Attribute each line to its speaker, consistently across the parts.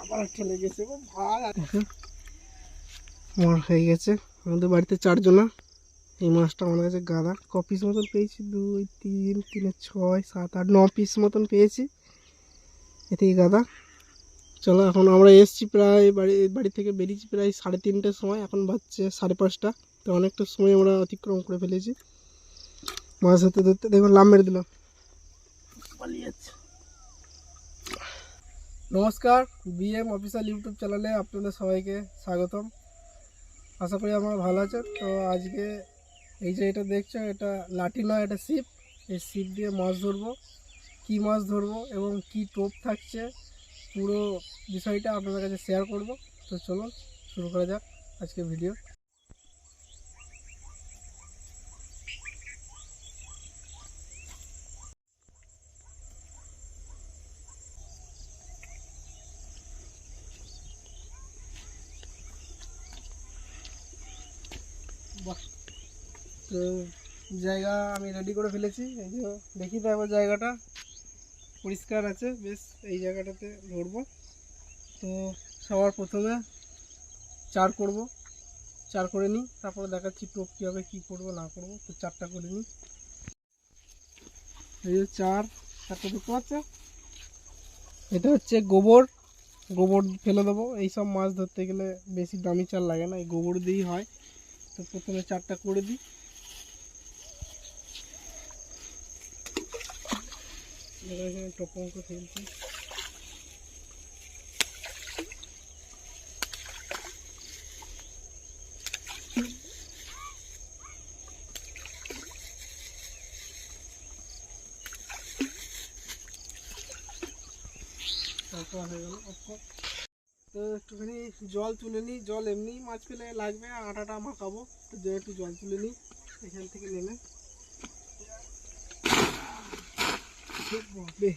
Speaker 1: আবার ও ভাই আমার হয়ে গেছে। আমাদের বাড়িতে চারজনা। এই মাছটা আমার কাছে গাদা। ক পিস মতন পেয়েছি? দুই, তিন, তিনে ছয়, সাত, আট, ন পিস মতন পেয়েছি। এ থেকে গাদা। চলো, এখন আমরা এসছি প্রায় বাড়ি বাড়ি থেকে বেরিয়েছি প্রায় সাড়ে তিনটের সময়। এখন বাজছে সাড়ে পাঁচটা। তো অনেকটা সময় আমরা অতিক্রম করে ফেলেছি। মাছ ধরতে ধরতে দেখুন লাভ মেরে দিলাম পালিয়ে যাচ্ছে নমস্কার বিএম অফিসিয়াল ইউটিউব চ্যানেলে আপনাদের সবাইকে স্বাগতম। আশা করি আমরা ভালো আছেন। তো আজকে এই যে এটা দেখছ, এটা লাঠি নয়, এটা সিপ এই সিপ দিয়ে মাছ ধরবো। কী মাছ ধরবো এবং কী টোপ থাকছে, পুরো বিষয়টা আপনাদের কাছে শেয়ার করব। তো চলুন, শুরু করা যাক আজকে ভিডিও তো জায়গা আমি রেডি করে ফেলেছি। এই যে দেখি তো জায়গাটা। পরিষ্কার আছে, বেশ, এই জায়গাটাতে ধরবো। তো সবার প্রথমে চার করব। চার করে নিই, তারপরে দেখাচ্ছি টোপ কীভাবে কী করব, না করব। তো চারটা করে নিই। এই যে চার চারটা দেখতে পাচ্ছ এটা হচ্ছে গোবর। গোবর ফেলে দেবো। এইসব মাছ ধরতে গেলে বেশি দামি চাল লাগে না, এই গোবর দিয়েই হয়। তো প্রথমে চারটা করে দিই। দেখো এখানে টপঙ্ক ফেলছি তারপর হয়ে গেল অফকোর্স তো একটুখানি জল তুলে নিই জল এমনি মাছ ফেলে লাগবে আর আটাটা মাখাবো তো যে একটু জল তুলে নিই এখান থেকে নেমে বাপরে।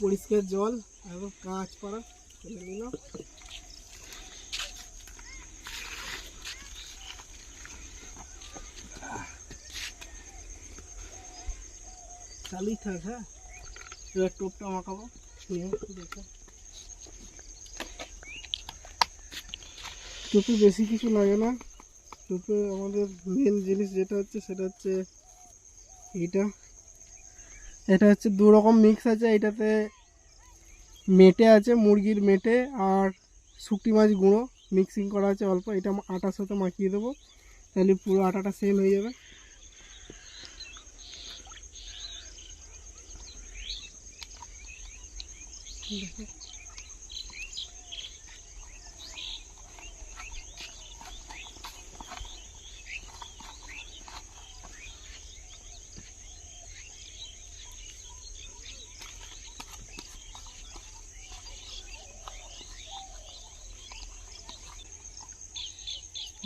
Speaker 1: পরিষ্কার জল একদম কাঁচ করা ফেলে নিলাম। চালুই থাক হ্যাঁ? এবার টোপটা মাখাবো, নিয়ে দেখো। টোপে বেশি কিছু লাগে না। টোপে আমাদের মেন জিনিস যেটা হচ্ছে, সেটা হচ্ছে এটা এটা হচ্ছে দু রকম মিক্স আছে, এটাতে মেটে আছে, মুরগির মেটে আর শুকটি মাছ গুঁড়ো মিক্সিং করা আছে অল্প এটা আটার সাথে মাখিয়ে দেবো, তাহলে পুরো আটাটা সেল হয়ে যাবে।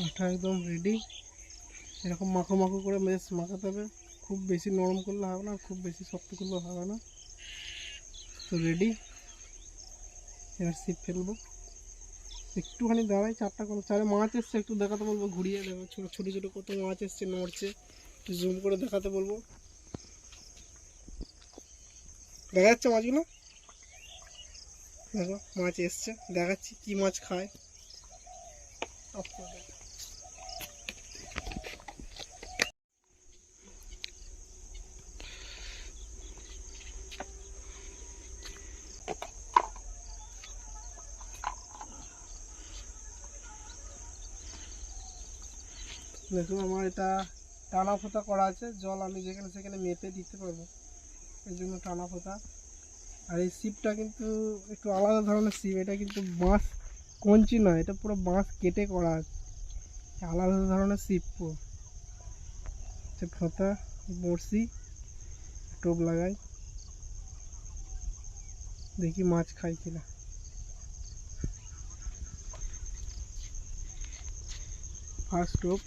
Speaker 1: আটা একদম রেডি এরকম মাখো মাখো করে বেশ মাখাতে হবে। খুব বেশি নরম করলে হবে না, খুব বেশি শক্ত করলে হবে না। তো রেডি এবার সিপ ফেলব। একটুখানি দাঁড়াই, চারটা কোনো চারে মাছ এসছে, একটু দেখাতে বলব, ঘুরিয়ে দেবো। ছোটো ছোটো ছোটো কত মাছ এসছে, নড়ছে। একটু জুম করে দেখাতে বলব। দেখা যাচ্ছে মাছগুলো? দেখো, মাছ এসছে, দেখাচ্ছি কি মাছ খায়। দেখুন, আমার এটা টানা ফোতা করা আছে। জল আমি যেখানে সেখানে মেপে দিতে পারব। এই জন্য টানা ফোতা আর এই সিপটা কিন্তু একটু আলাদা ধরনের সিপ এটা কিন্তু বাঁশ, কঞ্চি নয়, এটা পুরো বাঁশ কেটে করা আছে। আলাদা ধরনের সিপ হচ্ছে ফোতা বড়শি, টোপ লাগাই। দেখি মাছ খাই কিনা। ফার্স্ট টোপ।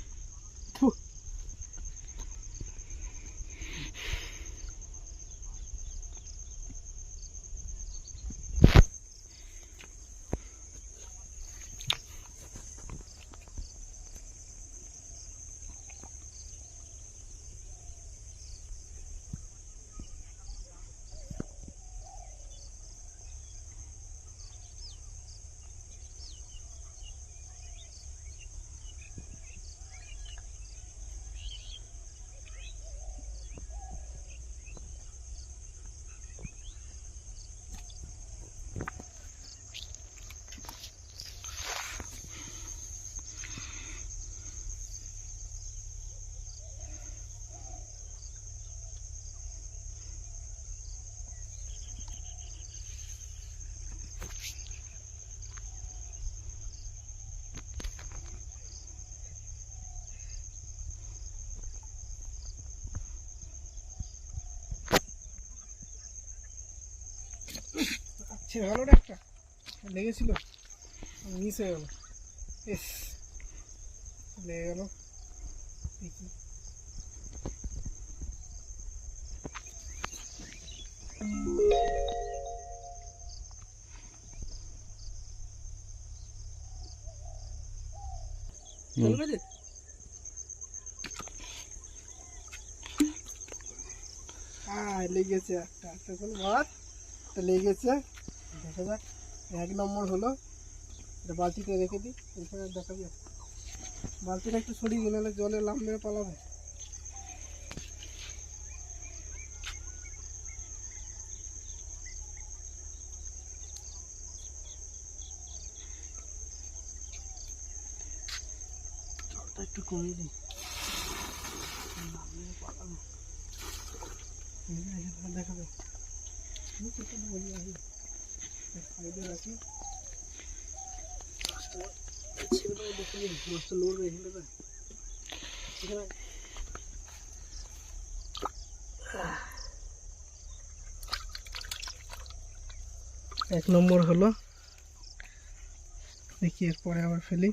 Speaker 1: গেল একটা? লেগেছিল? মিস হয়ে গেল। এস লেগে গেল। দেখি। হ্যাঁ লেগেছে একটা। একটা লেগেছে। দেখা যাক এক নম্বর হলো, এটা বালতিতে রেখে দিই, এরপরে দেখাবি বালতিটা একটু সরিয়ে দিই, নাহলে জলে লাভ মেরে পালাবে। একটু কমিয়ে দিই। মেরে দেখাবে এক নম্বর হলো দেখি এরপরে আবার ফেলি।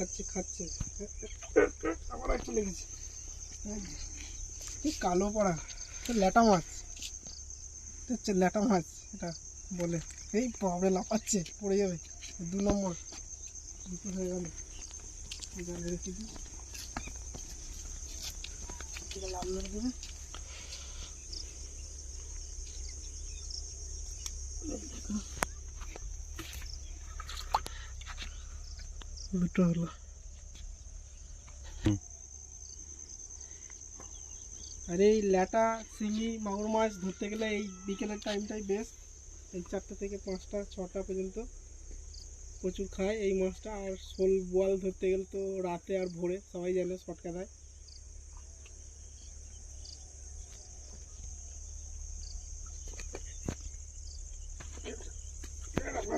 Speaker 1: খাচ্ছে খাচ্ছে। আমার একটা লেগেছে। কালো পড়া, এটা ল্যাটা মাছ। হচ্ছে ল্যাটা মাছ, এটা বলে। এই প্রবলেম লাফাচ্ছে, পড়ে যাবে। দু নম্বর। দুটো হয়ে গেল। রেখে দিই। লাল লাল দেবে দুটো হলো আর এই ল্যাটা শিঙি মাগুর মাছ ধরতে গেলে এই বিকেলের টাইমটাই বেস্ট এই চারটে থেকে পাঁচটা, ছটা পর্যন্ত প্রচুর খায় এই মাছটা। আর শোল বোয়াল ধরতে গেলে তো রাতে আর ভোরে সবাই জানে শটকা দেয়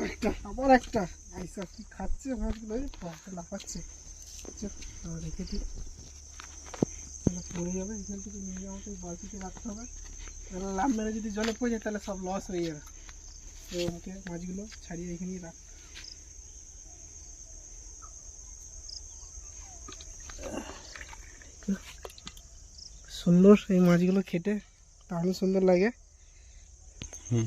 Speaker 1: একটা আবার একটা। আইসা কি খাচ্ছে? এই বাপরে লাফাচ্ছে। রেখে দিই। পড়ে যাবে, এখান থেকে নিয়ে আমাকে বালতিতে রাখতে হবে। তাহলে লাভ মেরে যদি জলে পড়ে যায়, তাহলে সব লস হয়ে যাবে। আমাকে মাছগুলো ছাড়িয়ে এখানেই রাখ। সুন্দর এই মাছগুলো খেতে দারুণ সুন্দর লাগে।
Speaker 2: হুম।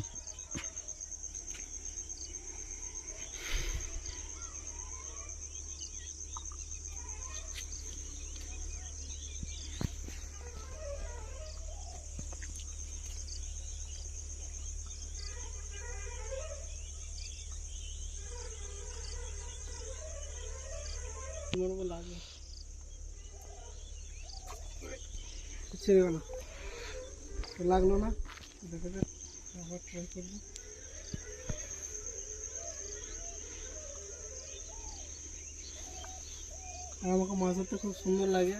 Speaker 1: তোমার উপর লাগবে ছেড়ে গেল তো লাগল না দেখা যাক আবার ট্রাই করব আর আমাকে মাছ ধরতে খুব সুন্দর লাগে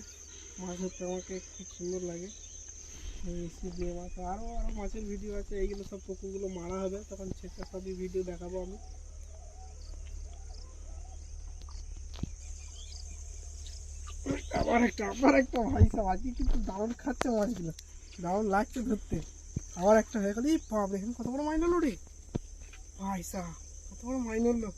Speaker 1: মাছ ধরতে আমাকে খুব সুন্দর লাগে মিশি দিয়ে মাছ আরও আরও মাছের ভিডিও আছে এইগুলো সব পুকুরগুলো মারা হবে তখন সেটা সবই ভিডিও দেখাবো আমি আবার একটা আবার একটা ভাই সাহেব আজকে কিন্তু দারুণ খাচ্ছে মাছগুলো, দারুণ লাগছে ধরতে। আবার একটা হয়ে গেল, এই বাবরে এখানে কত বড় মাইন হলো রে? ভাই সাহেব কত বড় মাইন হলো।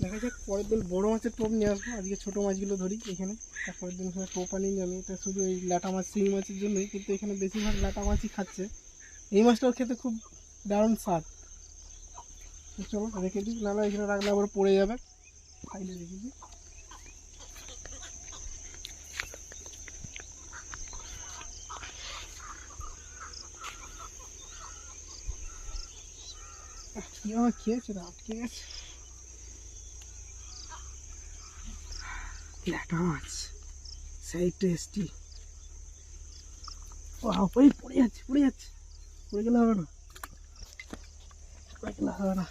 Speaker 1: দেখা যাক পরের দিন বড় মাছের টোপ নিয়ে আসব, আজকে ছোটো মাছগুলো ধরি এখানে। তারপরের দিন এখানে টোপ আনিয়ে আমি, এটা শুধু এই ল্যাটা মাছ, শিঙি মাছের জন্যই, কিন্তু এখানে বেশিরভাগ ল্যাটা মাছই খাচ্ছে। এই মাছটাও খেতে খুব দারুণ স্বাদ। চলো, রেখে দিই, নাহলে এখানে রাখলে আবার পড়ে যাবে। ফাইলে রেখে দিই। কীভাবে খেয়েছে রে আটকে গেছে ল্যাটা মাছ সেই টেস্টি ওই পড়ে যাচ্ছে পড়ে যাচ্ছে পড়ে গেলে হবে না পড়ে গেলে হবে না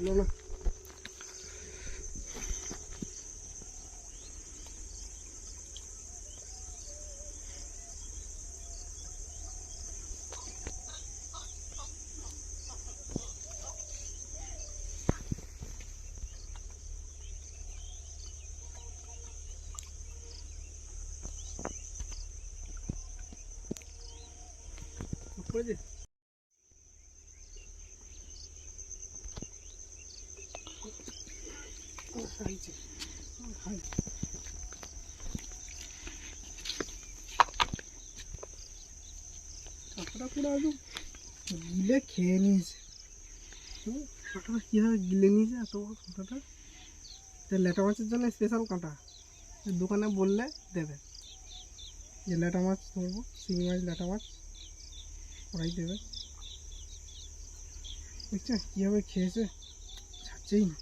Speaker 1: no, no. puede. কাঁকড়া পুরো একদম গিলে খেয়ে নিয়েছে। কীভাবে গিলে নিয়েছে এত বড় ল্যাটা মাছের জন্য স্পেশাল কাঁটা দোকানে বললে দেবে। যে ল্যাটা মাছ ধরবো, শিঙি মাছ ল্যাটা মাছ, ওরাই দেবে। দেখছেন কীভাবে খেয়েছে? ছাড়ছেই না।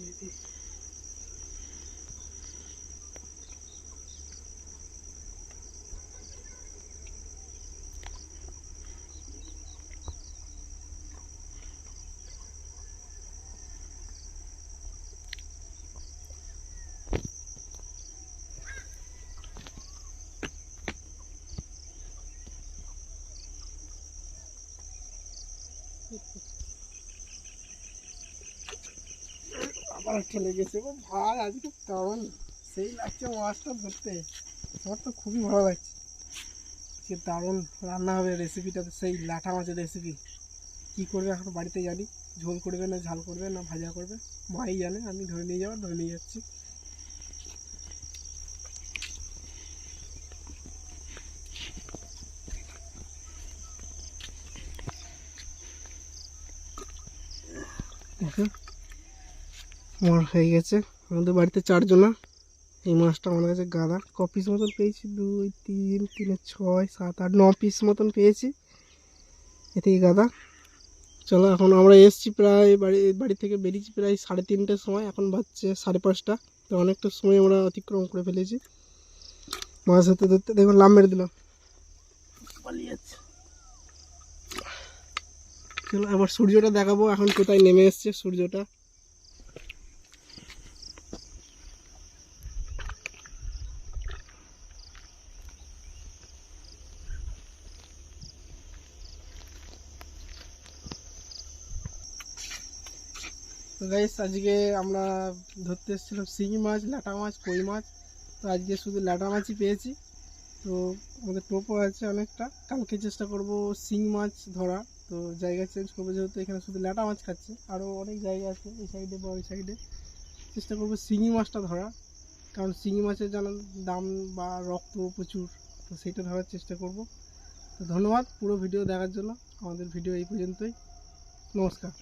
Speaker 1: maybe. Thank you. আবার একটা লেগেছে ও ভাই, আজকে দারুণ সেই লাগছে মাছটা ধরতে। আমার তো খুবই ভালো লাগছে। সে দারুণ রান্না হবে রেসিপিটাতে সেই লাঠা মাছের রেসিপি কী করবে এখন বাড়িতে জানি। ঝোল করবে না, ঝাল করবে না, ভাজা করবে। মাই জানে, আমি ধরে নিয়ে যাব, ধরে নিয়ে যাচ্ছি। দেখো আমার হয়ে গেছে। আমাদের বাড়িতে চারজনা। এই মাছটা আমার কাছে গাদা। ক পিস মতন পেয়েছি? দুই, তিন, তিনে ছয়, সাত, আট, ন পিস মতন পেয়েছি। এ থেকে গাদা। চলো, এখন আমরা এসছি প্রায় বাড়ি বাড়ি থেকে বেরিয়েছি প্রায় সাড়ে তিনটের সময়। এখন বাজছে সাড়ে পাঁচটা। তো অনেকটা সময় আমরা অতিক্রম করে ফেলেছি। মাছ ধরতে ধরতে দেখুন লাভ মেরে দিলাম। চলো, আবার সূর্যটা দেখাবো। এখন কোথায় নেমে এসছে সূর্যটা। গাইস আজকে আমরা ধরতে এসেছিলাম শিঙি মাছ, ল্যাটা মাছ, কই মাছ। তো আজকে শুধু ল্যাটা মাছই পেয়েছি। তো আমাদের টোপো আছে অনেকটা। কালকে চেষ্টা করব শিঙি মাছ ধরা তো জায়গা চেঞ্জ করব, যেহেতু এখানে শুধু ল্যাটা মাছ খাচ্ছে। আরও অনেক জায়গা আছে এই সাইডে বা ওই সাইডে চেষ্টা করব শিঙি মাছটা ধরা কারণ শিঙি মাছের যেন দাম বা রক্ত প্রচুর, তো সেইটা ধরার চেষ্টা করব। তো ধন্যবাদ পুরো ভিডিও দেখার জন্য। আমাদের ভিডিও এই পর্যন্তই। নমস্কার।